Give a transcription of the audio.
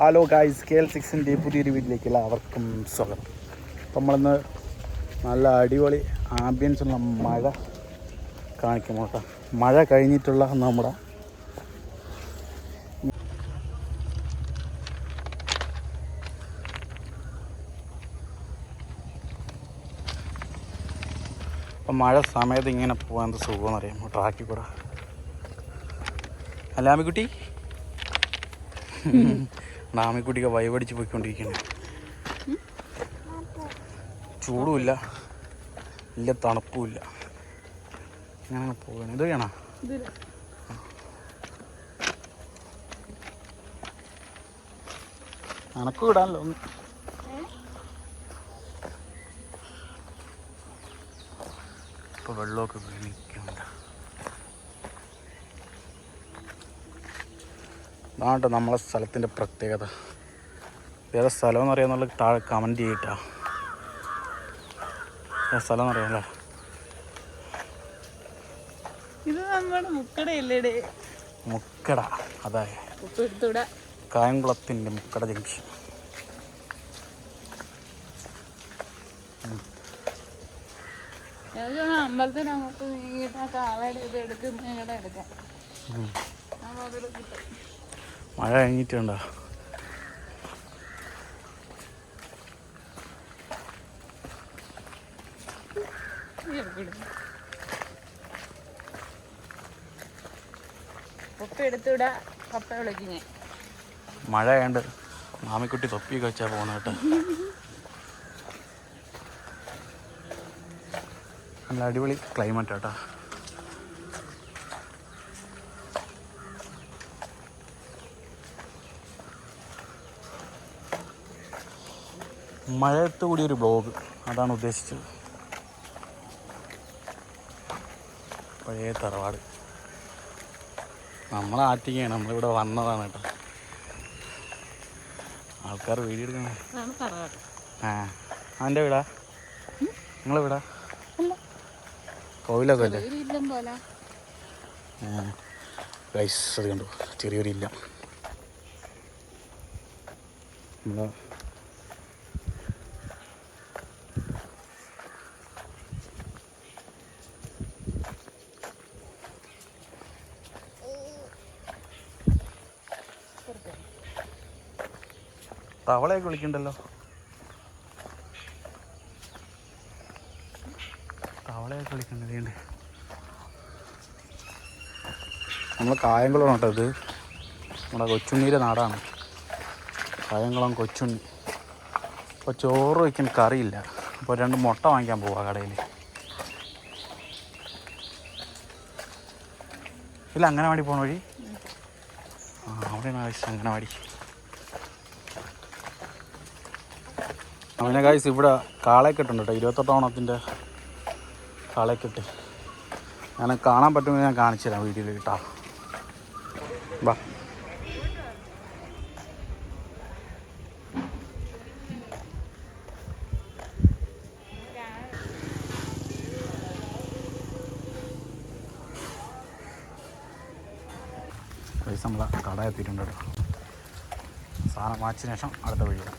Hello guys K L സിക്സിന്റെ പുതിയൊരു വീട്ടിലേക്കുള്ള അവർക്കും സ്വാഗതം. അപ്പം നമ്മളിന്ന് നല്ല അടിപൊളി ആംബിയൻസ് ഉള്ള മഴ കാണിക്കും കേട്ടോ മഴ കഴിഞ്ഞിട്ടുള്ള നമ്മുടെ അപ്പം മഴ സമയത്ത് ഇങ്ങനെ പോകാൻ എന്ത് സുഖമെന്ന് അറിയാം ട്രാക്കിൽ കൂടെ. അല്ല ആമിക്കുട്ടി ആമിക്കുട്ടിക്ക് വൈവടിച്ച് പോയിക്കൊണ്ടിരിക്കുന്നു ചൂടുമില്ല. ഇല്ല തണുപ്പുമില്ല. ഇങ്ങനെ പോകണം. ഇത് വേണോ? അനക്കും ഇടാനല്ലോ ഒന്ന്. ഇപ്പോൾ വെള്ളമൊക്കെ വീണിക്കുന്നുണ്ട് ഇതാണ് ട്ടോ നമ്മളെ സ്ഥലത്തിന്റെ പ്രത്യേകത. ഏതാ സ്ഥലം എന്ന് അറിയാന്നുള്ള താഴെ കമന്റ് ചെയ്തിട്ടാ ഏതാ സ്ഥലം എന്ന് അറിയാമല്ലേ ഇത് നമ്മുടെ മുക്കടയല്ലേടേ? മുക്കട അതെ. ഉപ്പ് എടുത്തൂടാ കായംകുളത്തിന്റെ മുക്കട ജംഗ്ഷൻ അങ്ങോട്ട് നീങ്ങിട്ട് ആ കാളയുടെ ഇത് എടുക്കുന്ന എടുക്കാം. ഉം. ആ മുതൽ കിട്ടും. മഴ കഴിഞ്ഞിട്ടുണ്ടോ. മഴ കണ്ട് മാമിക്കുട്ടി തൊപ്പിയൊക്കെ വെച്ചാ പോണ കേട്ടോ. നല്ല അടിപൊളി ക്ലൈമറ്റ് കേട്ടോ മഴയത്ത് കൂടി ഒരു ബ്ലോഗ് അതാണ് ഉദ്ദേശിച്ചത്. പഴയ തറവാട്. നമ്മൾ ആറ്റിങ്ങയാണ്. നമ്മളിവിടെ വന്നതാണ് കേട്ടോ. ആൾക്കാർ വീഡിയോ എടുക്കണം. ആ. അവന്റെ വീടാ? നിങ്ങളെ വീടാ? കോവിലൊക്കെ അല്ലേ? ഗൈസ് അത് കണ്ടു? ചെറിയൊരു ഇല്ല. നമ്മളെ തവളയൊക്കെ വിളിക്കണ്ടല്ലോ? തവളയൊക്കെ വിളിക്കണ്ടത് നമ്മൾ കായംകുളം കേട്ടോ ഇത്. നമ്മുടെ കൊച്ചുണ്ണീരെ നാടാണ്. കായംകുളം കൊച്ചുണ്ണി. അപ്പോൾ ചോറ് വയ്ക്കാൻ കറിയില്ല. അപ്പോൾ രണ്ട് മുട്ട വാങ്ങിക്കാൻ പോവാ കടയിൽ ഇല്ല അങ്ങനെ അംഗനവാടി പോണ വഴി? ആ അവിടെയാണ് ആവശ്യം അംഗനവാടി. അവനെ കായ്സ് ഇവിടെ കാളക്കെട്ടുണ്ട് കേട്ടോ. ഇരുപത്തെട്ടോണത്തിന്റെ കാളക്കെട്ട് ഞാൻ കാണാൻ പറ്റുമെങ്കിൽ ഞാൻ കാണിച്ചു തരാം വീഡിയോയിൽ കേട്ടോ. വാ പൈസ നമ്മളെ കട എത്തിയിട്ടുണ്ട് കേട്ടോ. സാധനം വാങ്ങിച്ചതിന് ശേഷം അടുത്ത വഴിയാണ്